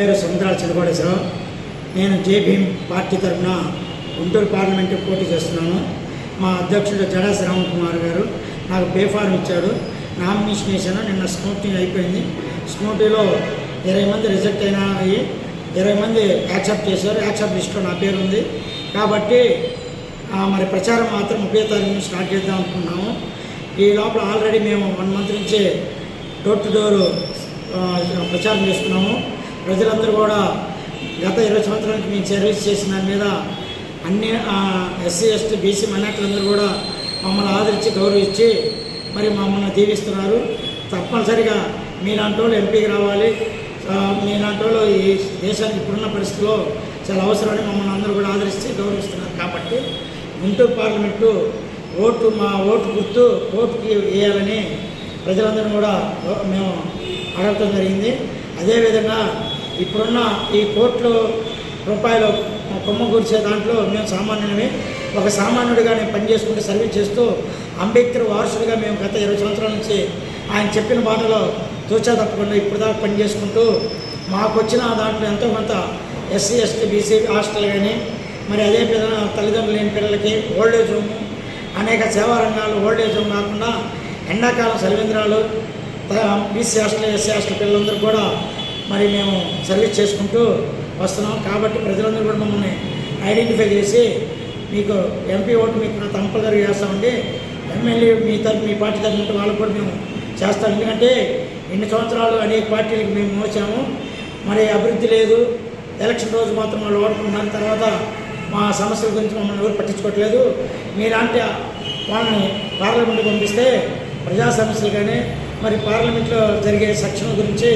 పేరు సముద్రాల సార్ నేను JBM party తరఫున గుంటూరు పార్లమెంటు పోటీ చేస్తున్నాను. మా అధ్యక్షుడు జడా శ్రావణ్ కుమార్ గారు నాకు బేఫార్మ్ ఇచ్చాడు నామినేషన్ వేసాను నిన్న స్కూటీ అయిపోయింది. స్కూటీలో ఇరవై మంది రిజెక్ట్ అయినా అయ్యి ఇరవై మంది యాక్సెప్ట్ చేశారు. యాక్సెప్ట్ లిస్ట్లో నా పేరు ఉంది. కాబట్టి ఆ, మరి ప్రచారం మాత్రం ముప్పై తారీఖు నుంచి స్టార్ట్ చేద్దాం అనుకున్నాము. ఈ లోపల ఆల్రెడీ మేము వన్ మంత్ నుంచి డోర్ టు డోర్ ప్రచారం చేస్తున్నాము. ప్రజలందరూ కూడా గత ఇరవై సంవత్సరానికి మేము సర్వీస్ చేసిన దాని మీద అన్ని ఎస్సీ ఎస్టీ బీసీ మైనార్టీలందరూ కూడా మమ్మల్ని ఆదరించి గౌరవించి మరి మమ్మల్ని దీవిస్తున్నారు. తప్పనిసరిగా మీలాంటి వాళ్ళు ఎంపీకి రావాలి. మీలాంటి వాళ్ళు ఈ దేశానికి ఇప్పుడున్న పరిస్థితిలో చాలా అవసరమని మమ్మల్ని అందరూ కూడా ఆదరిస్తే గౌరవిస్తున్నారు. కాబట్టి గుంటూరు పార్లమెంటు ఓటు మా ఓటు గుర్తు ఓటుకి వేయాలని ప్రజలందరూ కూడా మేము అడగటం జరిగింది. అదేవిధంగా ఇప్పుడున్న ఈ కోట్లు రూపాయలు కొమ్మ కూర్చే దాంట్లో మేము సామాన్యులమే. ఒక సామాన్యుడిగా నేను పనిచేసుకుంటూ సర్వీస్ చేస్తూ అంబేద్కర్ వారసుడిగా మేము గత ఇరవై సంవత్సరాల నుంచి ఆయన చెప్పిన బాటలో తూచా తప్పకుండా ఇప్పుడు దాకా పనిచేసుకుంటూ మాకు వచ్చిన దాంట్లో ఎంతో కొంత ఎస్సీ ఎస్టీ బీసీ హాస్టల్ కానీ మరి అదే విధంగా తల్లిదండ్రులు లేని పిల్లలకి ఓల్డ్ ఏజ్ హోమ్ అనేక సేవా రంగాలు ఏజ్ హోమ్ కాకుండా ఎండాకాలం సర్వేంద్రాలు బీసీ హాస్టల్ ఎస్సీ హాస్టల్ పిల్లలందరూ కూడా మరి మేము సర్వీస్ చేసుకుంటూ వస్తున్నాం. కాబట్టి ప్రజలందరూ కూడా మమ్మల్ని ఐడెంటిఫై చేసి మీకు ఎంపీ ఓటు మీకు కంపల్సరీ చేస్తామండి ఎమ్మెల్యే మీ తరఫు మీ పార్టీ తరఫున వాళ్ళకు కూడా మేము చేస్తాం. ఎందుకంటే ఇన్ని సంవత్సరాలు అనేక పార్టీలకు మేము మోసాము. మరి అభివృద్ధి లేదు. ఎలక్షన్ రోజు మాత్రం వాళ్ళు ఓడుకుంటున్నారు. తర్వాత మా సమస్యల గురించి మమ్మల్ని ఎవరు పట్టించుకోవట్లేదు. మీలాంటి వాళ్ళని పార్లమెంట్కి పంపిస్తే ప్రజా సమస్యలు కానీ మరి పార్లమెంట్లో జరిగే సెక్షన్ గురించి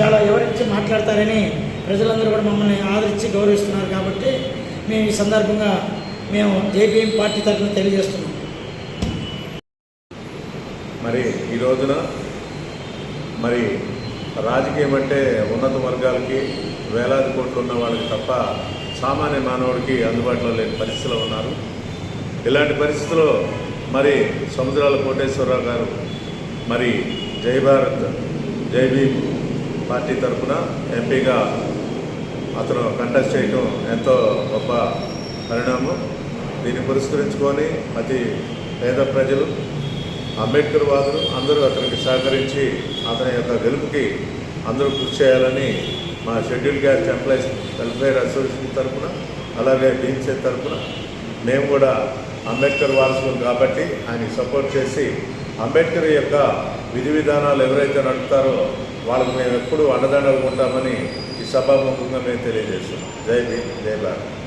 చాలా వివరించి మాట్లాడతారని ప్రజలందరూ కూడా మమ్మల్ని ఆదరించి గౌరవిస్తున్నారు కాబట్టి మేము ఈ సందర్భంగా మేము జేపీఎం పార్టీ తరఫున తెలియజేస్తున్నాం. మరి ఈ రోజున మరి రాజకీయం అంటే ఉన్నత వర్గాలకి వేలాది కోట్లు ఉన్న వాళ్ళకి తప్ప సామాన్య మానవుడికి అందుబాటులో లేని పరిస్థితిలో ఉన్నారు. ఇలాంటి పరిస్థితిలో మరి సముద్రాల కోటేశ్వరరావు గారు మరి జై భారత్ జై భీమ్. పార్టీ తరఫున ఎంపీగా అతను కంటెస్ట్ చేయటం ఎంతో గొప్ప పరిణామం. దీన్ని పురస్కరించుకొని అతి పేద ప్రజలు అంబేద్కర్ వాదులు అందరూ అతనికి సహకరించి అతని యొక్క గెలుపుకి అందరూ కృషి చేయాలని మా schedule caste employees welfare association తరఫున అలాగే బీన్సే తరఫున మేము కూడా అంబేద్కర్ వారసులు కాబట్టి ఆయనకి సపోర్ట్ చేసి అంబేద్కర్ యొక్క విధి విధానాలు ఎవరైతే నడుపుతారో వాళ్ళకు మేము ఎప్పుడు అండదండలు ఉంటామని ఈ సభాముఖంగా మేము తెలియజేస్తున్నాం. జై భీమ్ జై భారత్.